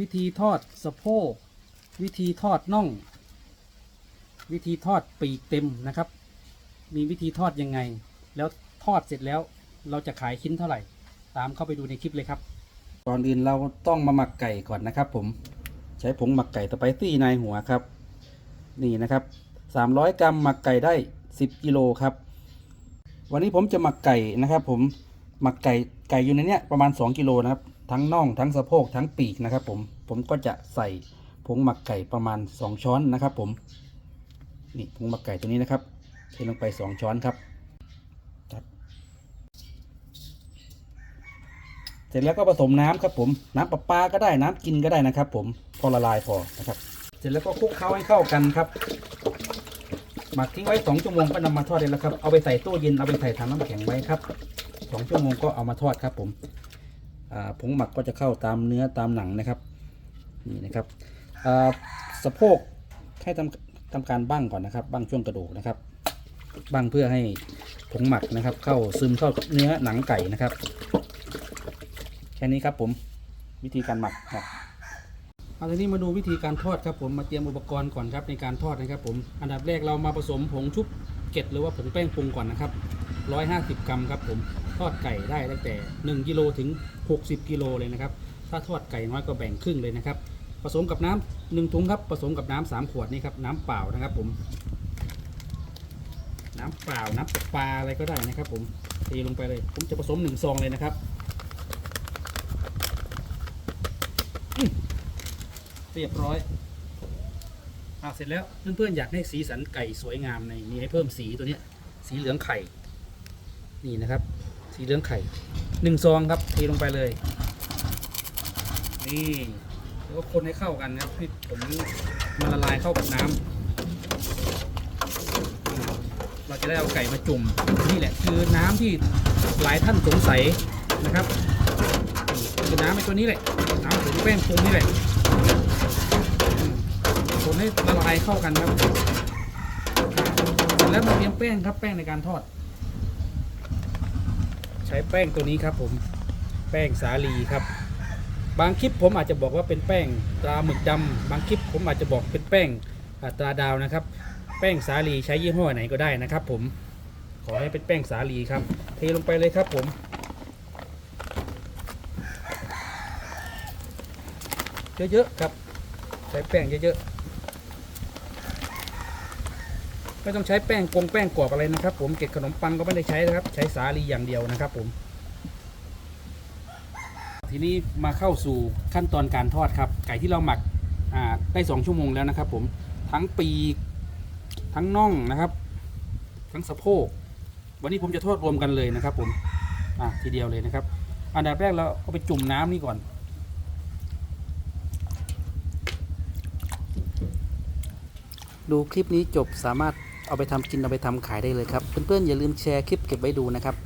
วิธีทอดสะโพก วิธีทอดน่อง วิธีทอดปีกเต็มนะครับ มีวิธีทอดยังไง แล้วทอดเสร็จแล้วเราจะขายชิ้นเท่าไหร่ ตามเข้าไปดูในคลิปเลยครับ ก่อนอื่นเราต้องมาหมักไก่ก่อนนะครับ ผม ใช้ผงหมักไก่สไปซี่นหัวครับ นี่นะครับ 300 กรัมหมักไก่ได้ 10กิโลครับ วันนี้ผมจะหมักไก่นะครับ ผม หมักไก่ไก่อยู่ในเนี้ยประมาณ 2กิโลนะครับ ทั้งน่องทั้งสะโพกทั้งปีกนะครับผมผมก็จะใส่ผงหมักไก่ประมาณ 2 ช้อนนะครับผมนี่ผงหมักไก่ตัวนี้นะครับเทลงไป 2 ช้อนครับครับเสร็จแล้วก็ผสมน้ำครับผมน้ำประปาก็ได้น้ำกินก็ได้นะครับ ผมพอละลายพอนะครับ เสร็จแล้วก็คลุกเคล้าให้เข้ากันครับหมักทิ้งไว้สองชั่วโมงก็นำมาทอดได้แล้วครับ เอาไปใส่ตู้เย็น เอาไปใส่ถังน้ำแข็งไว้ครับสองชั่วโมงก็เอามาทอดครับผม ผงหมักก็จะเข้าตามเนื้อตามหนังนะครับนี่นะครับสะโพกให้ทำทำการบั้งก่อนนะครับบั้งช่วงกระดูกนะครับบั้งเพื่อให้ผงหมักนะครับ เข้าซึมเข้าเนื้อหนังไก่นะครับ แค่นี้ครับผมวิธีการหมักครับเอาทีนี้มาดูวิธีการทอดครับผมมาเตรียมอุปกรณ์ก่อนครับในการทอดนะครับผมอันดับแรกเรามาผสมผงชุบเกล็ดหรือว่าผงแป้งปรุงก่อนนะครับ 150 กรัมครับผม อดไก่ได้ตั้งแต่ 1กิโลถึง 60 กิโลเลยนะครับ ถ้าทอดไก่น้อยก็แบ่งครึ่งเลยนะครับ ผสมกับน้ำหนึ่งถุงครับ ผสมกับน้ำสามขวดนี่ครับ น้ำเปล่านะครับผม น้ำเปล่า น้ำปลาอะไรก็ได้นะครับ ผมเทลงไปเลย ผมจะผสมหนึ่งซองเลยนะครับเรียบร้อยอาเสร็จแล้วเพื่อนๆอยากให้สีสันไก่สวยงามในมีให้เพิ่มสีตัวนี้สีเหลืองไข่ นี่นะครับ สีเหลืองไข่หนึ่งซองครับเทลงไปเลย นี่แล้วก็คนให้เข้ากันครับให้ผมมันละลายเข้ากับน้ำอืมเราจะได้เอาไก่มาจุ่มนี่แหละคือน้ำที่หลายท่านสงสัยนะครับคือน้ำในตัวนี้แหละน้ำผงแป้งปรุงนี่แหละคนให้ละลายเข้ากันครับ แล้วมาเตรียมแป้งครับแป้งในการทอด ช้แป้งตัวนี้ครับผมแป้งสาลีครับ บางคลิปผมอาจจะบอกว่าเป็นแป้งตราหมึกดำบางคลิปผมอาจจะบอกเป็นแป้งตราดาวนะครับ แป้งสาลีใช้ยี่ห้อไหนก็ได้นะครับ ผมขอให้เป็นแป้งสาลีครับ เทลงไปเลยครับผมเยอะๆครับใช้แป้งเยอะๆ ไม่ต้องใช้แป้งกงแป้งกรอบอะไรนะครับ ผมเกล็ดขนมปังก็ไม่ได้ใช้นะครับ ใช้สาลีอย่างเดียวนะครับ ผม ทีนี้มาเข้าสู่ขั้นตอนการทอดครับ ไก่ที่เราหมักได้สองชั่วโมงแล้วนะครับ ผมทั้งปีกทั้งน่องนะครับ ทั้งสะโพก วันนี้ผมจะทอดรวมกันเลยนะครับ ผมอ่าทีเดียวเลยนะครับ อันดับแรกเราเอาไปจุ่มน้ำนี่ก่อนดูคลิปนี้จบสามารถ เอาไปทำกินเอาไปทำขายได้เลยครับเพื่อนๆอย่าลืมแชร์คลิปเก็บไว้ดูนะครับ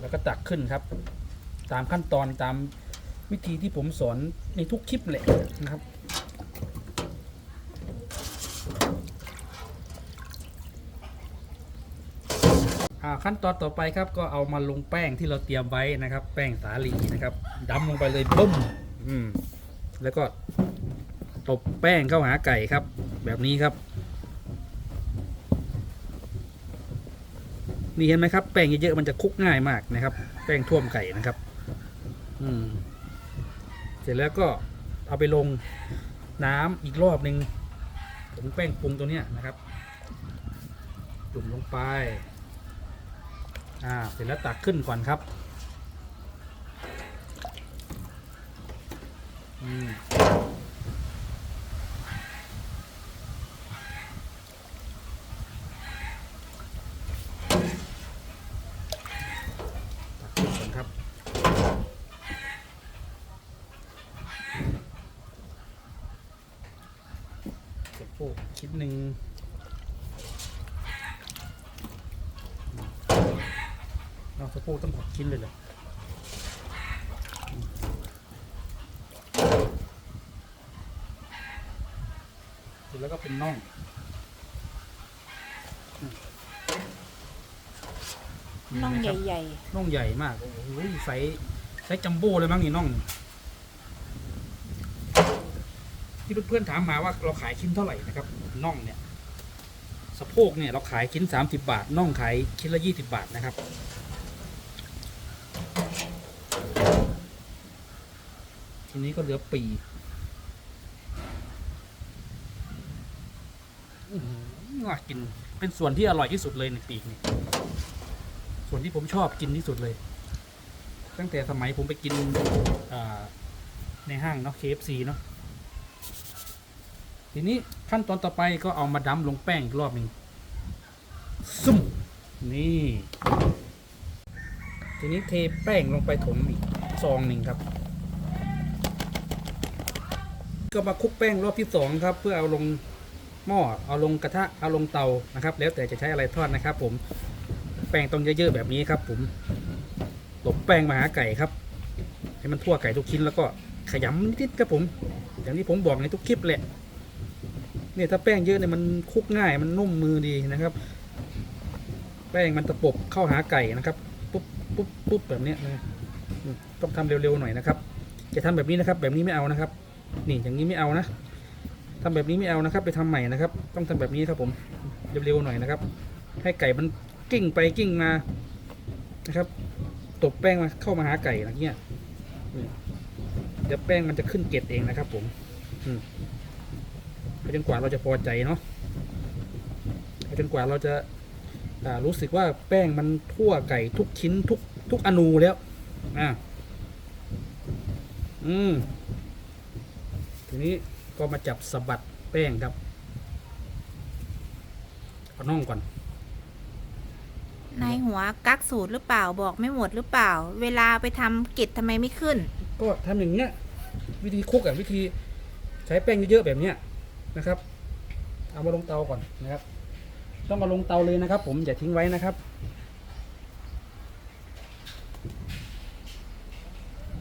แล้วก็ตักขึ้นครับ ตามขั้นตอนตามวิธีที่ผมสอนในทุกคลิปเลยนะครับขั้นตอนต่อไปครับก็เอามาลงแป้งที่เราเตรียมไว้นะครับ แป้งสาลีนะครับดำลงไปเลยบึ้ม อืม แล้วก็ตบแป้งเข้าหาไก่ครับ แบบนี้ครับ นี่เห็นไหมครับ แป้งเยอะๆมันจะคลุกง่ายมากนะครับ แป้งท่วมไก่นะครับ อืม เสร็จแล้วก็เอาไปลงน้ำอีกรอบหนึ่งผงแป้งปรุงตัวเนี้ยนะครับ จุ่มลงไป อ่า เสร็จแล้วตักขึ้นก่อนครับ อืม ตักขึ้นก่อนครับ เก็บ โอ้คิดหนึ่งเราสะโพกต้องหกชิ้นเลยเหรอเสร็จ แล้วก็เป็นน่องอืมน่องเห็ใไมครับหญ่น่องใหญ่มาก โอ้โหไซส์ไซส์จัมโบ้เลยมั้งนี่น่อง ที่เพื่อนๆถามมาว่าเราขายชิ้นเท่าไหร่นะครับน่องเนี่ย สะโพกเนี่ยเราขายชิ้น30บาทน่องขายชิ้นละ20บาทนะครับทีนี้ก็เหลือปีอื้อหือ น่ากิน เป็นส่วนที่อร่อยที่สุดเลยในปีกนี่ส่วนที่ผมชอบกินที่สุดเลย ตั้งแต่สมัยผมไปกินในห้างเนาะ KFC เนาะทีนี้ขั้นตอนต่อไปก็เอามาดั้มลงแป้งอีกรอบหนึ่งซุ่มนี่ ทีนี้เทแป้งลงไปถมอีกซองหนึ่งครับ ก็มาคลุกแป้งรอบที่สองครับ เพื่อเอาลง หม้อเอาลงกระทะเอาลงเตานะครับ แล้วแต่จะใช้อะไรทอดนะครับ ผมแป้งต้องเยอะๆแบบนี้ครับ ผมหลบแป้งมาหาไก่ครับ ให้มันทั่วไก่ทุกชิ้นแล้วก็ขยำนิดๆครับผม อย่างที่ผมบอกในทุกคลิปแหละเนี่ยถ้าแป้งเยอะเนี่ยมันคลุกง่ายมันนุ่มมือดีนะครับ แป้งมันตะปบเข้าหาไก่นะครับปุ๊บปุ๊บปุ๊บแบบนี้นะต้องทำเร็วๆหน่อยนะครับ จะทำแบบนี้นะครับ แบบนี้ไม่เอานะครับ นี่อย่างนี้ไม่เอานะ ทำแบบนี้ไม่เอานะครับ ไปทำใหม่นะครับ ต้องทำแบบนี้ครับผมเร็วๆหน่อยนะครับ ให้ไก่มันกิ้งไปกิ้งมานะครับ ตบแป้งมาเข้ามาหาไก่นะเนี่ยนี่เดี๋ยวแป้งมันจะขึ้นเกล็ดเองนะครับผมอืมไปจนกว่าเราจะพอใจเนาะไปจนกว่าเราจะรู้สึกว่าแป้งมันทั่วไก่ทุกชิ้นทุกทุกอนูแล้ว อ่า อืม ทีนี้ ก็มาจับสะบัดแป้งครับ เอาน่องก่อน ในหัวกักสูตรหรือเปล่าบอกไม่หมดหรือเปล่า เวลาไปทำกิจทำไมไม่ขึ้น ก็ทำอย่างเงี้ยวิธีคลุกอะวิธีใช้แป้งเยอะๆแบบเนี้ยนะครับ เอามาลงเตาก่อนนะครับ ต้องมาลงเตาเลยนะครับ ผมอย่าทิ้งไว้นะครับ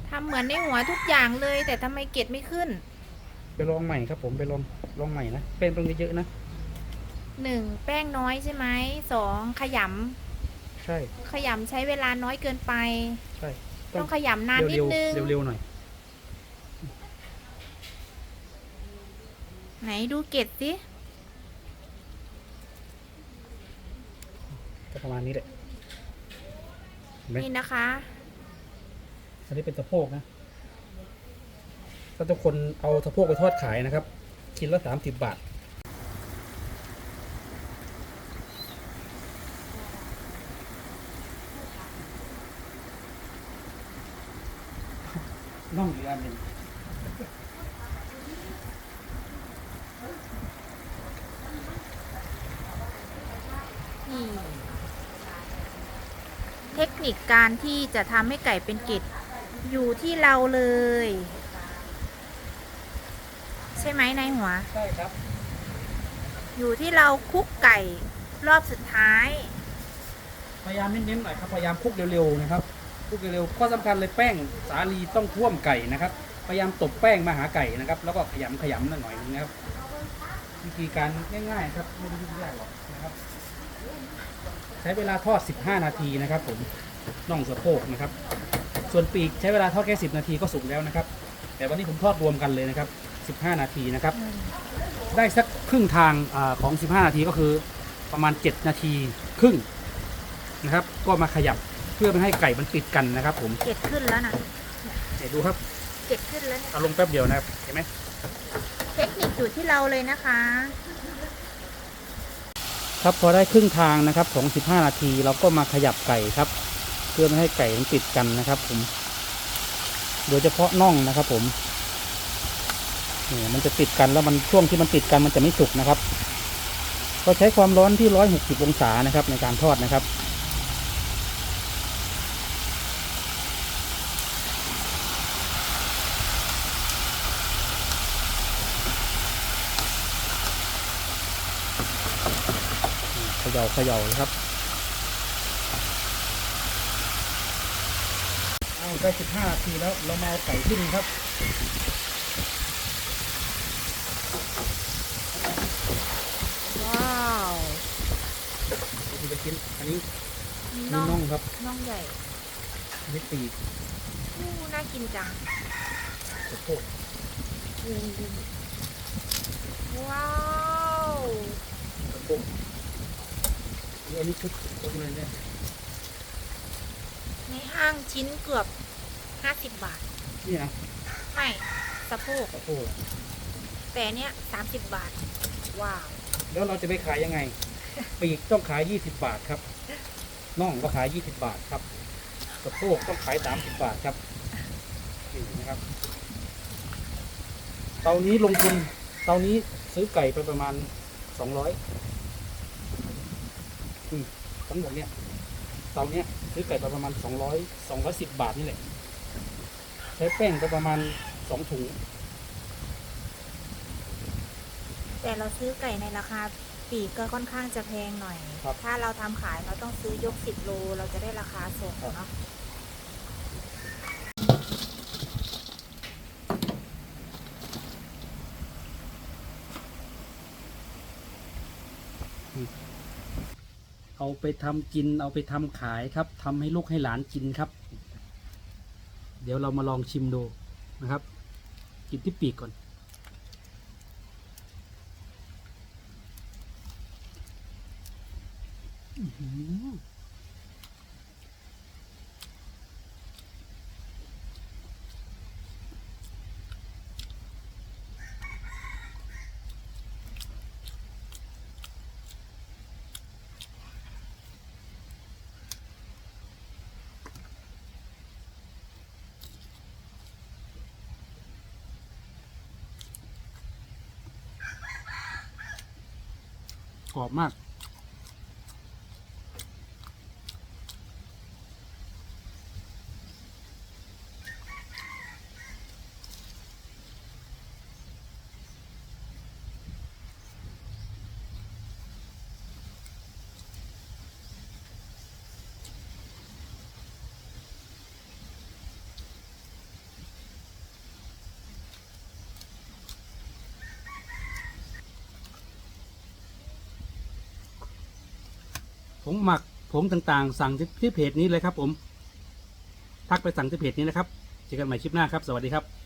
ทำเหมือนในหัวทุกอย่างเลย แต่ทำไมเกตไม่ขึ้นไป ลองใหม่ครับผมไปลองลองใหม่นะแป้งต้องเยอะๆนะหนึ่งแป้งน้อยใช่ไหมสองขยใช่ำขยำใช้เวลาน้อยเกินไป ใช่ ต้องขยำนานนิดเร็วนึง ๆเร็วๆหน่อย ไหนดูเกตสิก็ประมาณนี้แหละเห็นไหมนี่นะคะ อันนี้เป็นสะโพกนะ ถ้าทุกคนเอาสะโพกไปทอดขายนะครับชิ้นละสามสิบบาทน่องอีกอันหนึ่งนี่เทคนิคการที่จะทำให้ไก่เป็นกิจอยู่ที่เราเลย ใช่ไหมในหัว ใช่ครับ อยู่ที่เราคลุกไก่รอบสุดท้าย พยายามเน้นๆหน่อยครับ พยายามคลุกเร็วๆนะครับคลุกเร็วๆข้อสำคัญเลยแป้งสาลีต้องท่วมไก่นะครับ พยายามตบแป้งมาหาไก่นะครับ แล้วก็ขยำขยำหน่อยนึงนะครับ วิธีการง่ายๆครับ ไม่ได้ยุ่งยากหรอกนะครับ ใช้เวลาทอด 15 นาทีนะครับ ผมน่องสะโพกนะครับ ส่วนปีกใช้เวลาทอดแค่ 10 นาทีก็สุกแล้วนะครับ แต่วันนี้ผมทอดรวมกันเลยนะครับ 15 นาทีนะครับ ได้สักครึ่งทางอาของ 15 นาทีก็คือประมาณ 7 นาทีครึ่งนะครับ ก็มาขยับเพื่อไม่ให้ไก่มันติดกันนะครับ ผมเกตขึ้นแล้วนะเดี๋ยวดูครับเกตขึ้นแล้วเนี่ยเอาลงแป๊บเดียวนะครับเห็นไหมเทคนิคอยู่ที่เราเลยนะคะ ครับพอได้ครึ่งทางนะครับของ 15 นาทีเราก็มาขยับไก่ครับ เพื่อไม่ให้ไก่มันติดกันนะครับ ผม โดยเฉพาะน่องนะครับ ผม นี่มันจะติดกันแล้วมันช่วงที่มันติดกันมันจะไม่สุกนะครับ ก็ใช้ความร้อนที่160องศานะครับ ในการทอดนะครับเขย่าเขย่าครับเอาได้สิบห้านาทีแล้วเรามาเอาไก่ขึ้นครับ ว้าว ทีละ ชิ้น อันนี้มีนี่น่องน่องครับ น่องใหญ่นี่ปีกอู้น่ากินจังสะโพกว้าวสะโพกนี่อันนี้ชุดชุดอะไรเนี่ยในห้างชิ้นเกือบห้าสิบบาท นี่นะไม่สะโพก สะโพกแต่เนี้ยสามสิบบาท ว้าว แล้วเราจะไปขายยังไง ปีกต้องขาย 20 บาทครับน่องก็ขาย 20 บาทครับสะโพกต้องขาย 30 บาทครับนี่นะครับ เตานี้ลงทุนเตานี้ซื้อไก่ไปประมาณ 200อืมทั้งหมดเนี่ยเตาเนี้ยซื้อไก่ไปประมาณ 200 210 บาทนี่แหละใช้แป้งไปประมาณ 2 ถุงแต่เราซื้อไก่ในราคา ปีกก็ค่อนข้างจะแพงหน่อย ครับถ้าเราทำขายเราต้องซื้อยกสิบโลเราจะได้ราคาส่งครับ เนาะเอาไปทำกินเอาไปทำขายครับทำให้ลูกให้หลานกินครับ เดี๋ยวเรามาลองชิมดูนะครับ กินที่ปีกก่อน อื้อหือ กรอบมาก ผงหมักผงต่างๆ สั่งที่เพจนี้เลยครับผม ทักไปสั่งที่เพจนี้นะครับ เจอกันใหม่คลิปหน้าครับ สวัสดีครับ